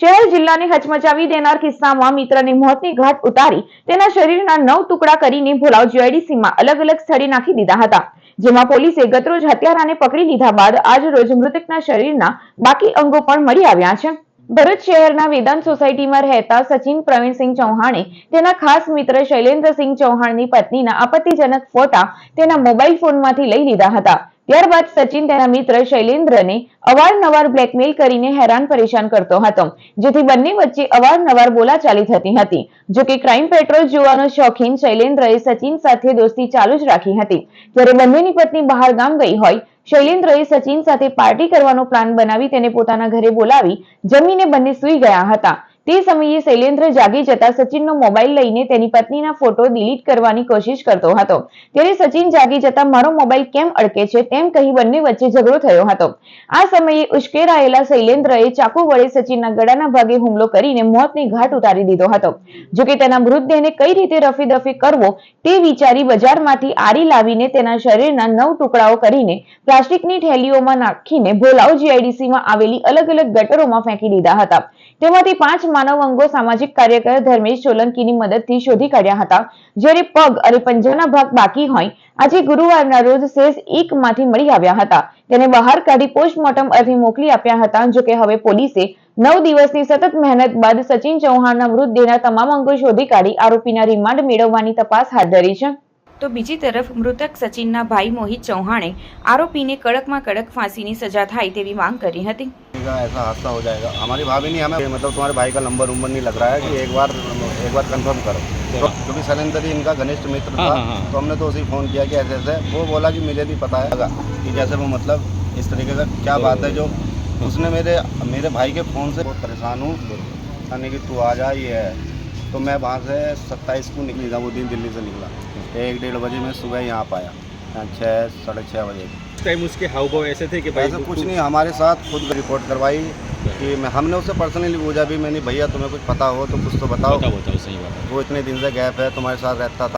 શહેર જિલ્લાને હચમચાવી દેનાર કિસ્સામાં મિત્રને મોતની ઘાટ ઉતારી તેના શરીરના નવ ટુકડા કરીને ભોલાવ જીઆઈડીસીમાં અલગ અલગ સ્થળે નાખી દીધા હતા. જેમાં પોલીસે ગતરોજ હત્યારાને પકડી લીધા બાદ આજ રોજ મૃતકના શરીરના બાકી અંગો પણ મળી આવ્યા છે. ભરૂચ શહેરના વેદાંત સોસાયટીમાં રહેતા સચિન પ્રવીણસિંહ ચૌહાણે તેના ખાસ મિત્ર શૈલેન્દ્રસિંહ ચૌહાણની પત્નીના આપત્તિજનક ફોટા તેના મોબાઈલ ફોનમાંથી લઈ લીધા હતા. ત્યારબાદ સચિન તેના મિત્ર શૈલેન્દ્રને અવારનવાર બ્લેકમેલ કરીને હેરાન પરેશાન કરતો હતો, જેથી બંને વચ્ચે અવારનવાર બોલાચાલી થતી હતી. જો કે ક્રાઇમ પેટ્રોલ જોવાનો શોખીન શૈલેન્દ્રએ સચિન સાથે દોસ્તી ચાલુ જ રાખી હતી. જ્યારે બંનેની પત્ની બહાર ગામ ગઈ હોય, શૈલેન્દ્રએ સચિન સાથે પાર્ટી કરવાનો પ્લાન બનાવી તેને પોતાના ઘરે બોલાવી જમીને બંને સૂઈ ગયા હતા. તે સમયે શૈલેન્દ્ર જાગી જતા સચિનનો મોબાઈલ લઈને તેની પત્નીના ફોટો ડિલીટ કરવાની કોશિશ કરતો હતો. ત્યારે સચિન જાગી જતા મારો મોબાઈલ કેમ અડકે છે તેમ કહી બંને વચ્ચે ઝઘડો થયો હતો. આ સમયે ઉશ્કેરાયેલા શૈલેન્દ્રએ ચાકુ વડે સચિનના ગળાના ભાગે હુમલો કરીને મોતને ઘાટ ઉતારી દીધો હતો. જો કે તેના મૃતદેહને કઈ રીતે રફી દફી કરવો તે વિચારી બજારમાંથી આરી લાવીને તેના શરીરના નવ ટુકડાઓ કરીને પ્લાસ્ટિકની થેલીઓમાં નાખીને ભોલાવ જીઆઈડીસીમાં આવેલી અલગ અલગ ગટરોમાં ફેંકી દીધા હતા. તેમાંથી પાંચ માનવ અંગો સામાજિક કાર્યકર ધર્મેશ સોલંકીની મદદથી શોધી કાઢ્યા હતા. જ્યારે પગ અને પંજાના ભાગ બાકી હોય, આજે ગુરુવારના રોજ શેષ એકમાંથી મળી આવ્યા હતા. તેને બહાર કાઢી પોસ્ટમોર્ટમ અર્થે મોકલી આપ્યા હતા જોકે હવે પોલીસે નવ દિવસની સતત મહેનત બાદ સચિન ચૌહાણના મૃતદેહના તમામ અંગો શોધી કાઢી આરોપીના રિમાન્ડ મેળવવાની તપાસ હાથ ધરી છે. તો બીજી તરફ મૃતક સચિનના ભાઈ મોહિત ચૌહાણે આરોપીને કડકમાં કડક ફાંસીની સજા થાય તેવી માંગ કરી હતી. का ऐसा हादसा हो जाएगा। हमारी भाभी नहीं हमें मतलब तुम्हारे भाई का नंबर उम्बर नहीं लग रहा है कि एक बार एक बार कंफर्म करो। क्योंकि तो शैलेंद्र जी इनका घनिष्ठ मित्र था हाँ, हाँ, हाँ। तो हमने तो उसे फ़ोन किया कि ऐसे ऐसे वो बोला कि मुझे भी पता है कि जैसे वो मतलब इस तरीके का क्या बात है जो उसने मेरे मेरे भाई के फ़ोन से बहुत परेशान हूँ। यानी कि तू आ जा ये है। तो मैं वहाँ से सत्ताईस को निकली था वो दिन दिल्ली से निकला। एक डेढ़ बजे मैं सुबह यहाँ यहाँ छः साढ़े छः बजे। टाइम उसके हाव भाव ऐसे थे कि भाई ऐसा कुछ नहीं हमारे साथ खुद रिपोर्ट करवाई कि मैं हमने उसे पर्सनली पूछा भी मैंने भैया तुम्हें कुछ पता हो तो कुछ तो बताओ। बताओ बताओ सही बात है। वो इतने दिन से गैप है तुम्हारे साथ रहता था।